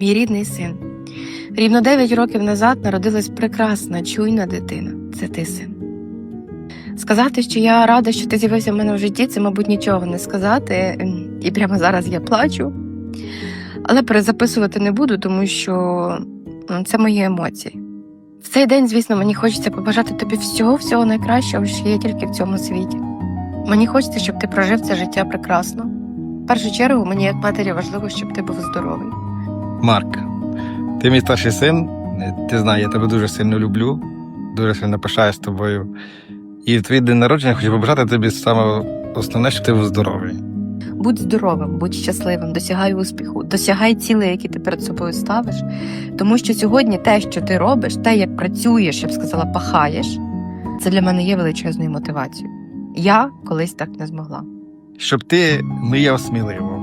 Мій рідний син. Рівно 9 років назад народилась прекрасна, чуйна дитина. Це ти син. Сказати, що я рада, що ти з'явився в мене в житті, це, мабуть, нічого не сказати. Ем, І прямо зараз я плачу. Але перезаписувати не буду, тому що ну, це мої емоції. В цей день, звісно, мені хочеться побажати тобі всього, всього найкращого, що є тільки в цьому світі. Мені хочеться, щоб ти прожив це життя прекрасно. В першу чергу, мені як матері важливо, щоб ти був здоровий. Марк, ти мій старший син. Ти знаєш, я тебе дуже сильно люблю, дуже сильно пишаюсь тобою. І в твій день народження хочу побажати тобі саме основне, що ти був здоровий. Будь здоровим, будь щасливим, досягай успіху, досягай цілей, які ти перед собою ставиш. Тому що сьогодні те, що ти робиш, те, як працюєш, я б сказала, пахаєш, це для мене є величезною мотивацією. Я колись так не змогла. Щоб ти мріяв сміливо,